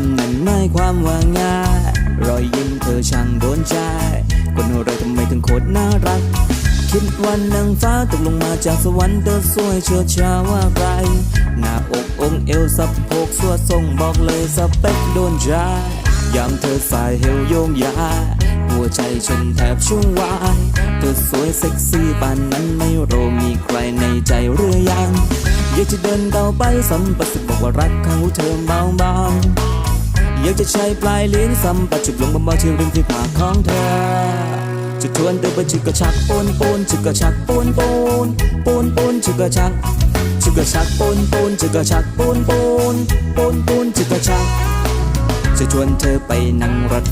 มนั้นหมายความว่าง่ายรอยยิ้มเธอช่างโดนใจ คนเราทำไมถึงโคตรน่ารัก คิดวันนางฟ้าตกลงมาจากสวรรค์เธอสวยเชิดชาว่าใคร หน้าอกองเอวสะโพกสวดทรงบอกเลยสเปคโดนใจยามเธอสายเฮลโยงยา หัวใจฉันแทบช่วงวาย เธอสวยเซ็กซี่ปานนั้นไม่รู้มีใครในใจหรือ จะเดินเข้าไปสัมผัสบอกว่ารักข้างหูเธอเบาๆอยากจะใช้ปลายลิ้นสัมผัสจุดลงเบาๆที่ริมฝีปากของเธอจะชวนเธอไปจึกกระชักปูนปูนจึกกระชักปูนปูนปูนปูนจึกกระชักจึกกระชักปูนปูนจึกกระชักปูนปูนปูนปูนจึกกระชักจะชวนเธอไปนั่งรถ